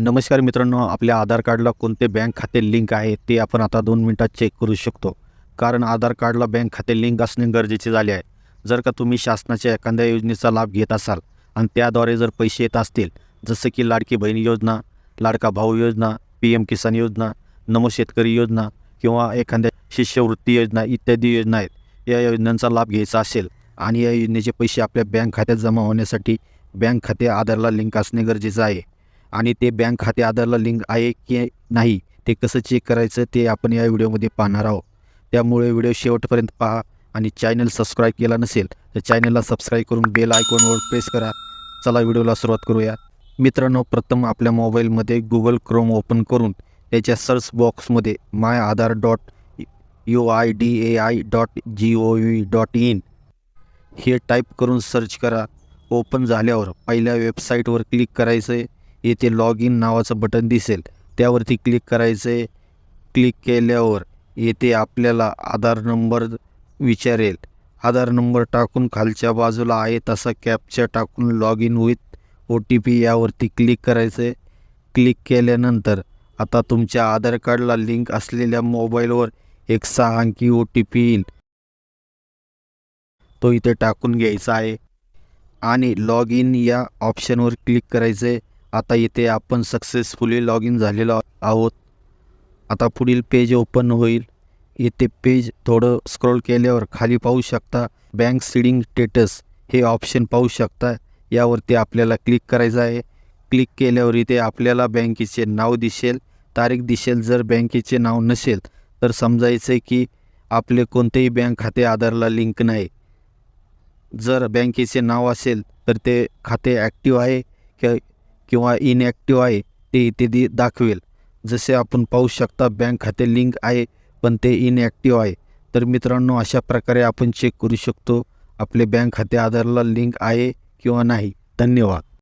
नमस्कार मित्रांनो आपल्या आधार कार्डला कोणते बँक खाते लिंक आहे ते आपण आता दोन मिनटात चेक करू शकतो. कारण आधार कार्डला बँक खाते लिंक असणे गरजेचे झाले आहे. जर का तुम्ही शासनाच्या एखाद्या योजनेचा लाभ घेत असाल आणि त्याद्वारे जर पैसे येत असतील जसं की लाडकी बहीण योजना लाडका भाऊ योजना पी एम किसान योजना नमो शेतकरी योजना किंवा एखाद्या शिष्यवृत्ती योजना इत्यादी योजना आहेत या योजनांचा लाभ घ्यायचा असेल आणि या योजनेचे पैसे आपल्या बँक खात्यात जमा होण्यासाठी बँक खाते आधारला लिंक असणे गरजेचं आहे. आणि ते बँक खाते आधारला लिंक आहे की नाही ते कसं चेक करायचं ते आपण या व्हिडिओमध्ये पाहणार आहोत. त्यामुळे व्हिडिओ शेवटपर्यंत पहा आणि चॅनल सबस्क्राईब केला नसेल तर चॅनलला सबस्क्राईब करून बेल आयकॉनवर प्रेस करा. चला व्हिडिओला सुरुवात करूया. मित्रांनो प्रथम आपल्या मोबाईलमध्ये गुगल क्रोम ओपन करून त्याच्या सर्च बॉक्समध्ये my Aadhaar dot U I D A I dot G O V dot in हे टाईप करून सर्च करा. ओपन झाल्यावर पहिल्या वेबसाईटवर क्लिक करायचं आहे येथे लॉग इन नावाचं बटन दिसेल. त्यावरती क्लिक करायचं आहे क्लिक केल्यावर येथे आपल्याला आधार नंबर विचारेल. आधार नंबर टाकून खालच्या बाजूला आहे तसा कॅपच्या टाकून log in with O T P यावरती क्लिक करायचं आहे क्लिक केल्यानंतर आता तुमच्या आधार कार्डला लिंक असलेल्या मोबाईलवर एक सहा अंकी ओ टी पी येईल. तो इथे टाकून घ्यायचा आहे. आणि लॉग इन या ऑप्शनवर क्लिक करायचं आहे आता इथे आपण सक्सेसफुली लॉग इन झालेलो आहोत. आता पुढील पेज ओपन होईल. येथे पेज थोडं स्क्रोल केल्यावर खाली पाहू शकता बँक सीडिंग स्टेटस हे ऑप्शन पाहू शकता. यावरती आपल्याला क्लिक करायचं आहे. क्लिक केल्यावर इथे आपल्याला बँकेचे नाव दिसेल. तारीख दिसेल. जर बँकेचे नाव नसेल तर समजायचं आहे की आपले कोणतेही बँक खाते आधारला लिंक नाही. जर बँकेचे नाव असेल तर ते खाते ॲक्टिव्ह आहे. किंवा किंवा इनॲक्टिव्ह आहे ते इथे दि दाखवेल. जसे आपण पाहू शकता बँक खाते लिंक आहे पण ते इनॲक्टिव्ह आहे. तर मित्रांनो अशा प्रकारे आपण चेक करू शकतो आपले बँक खाते आधारला लिंक आहे किंवा नाही. धन्यवाद.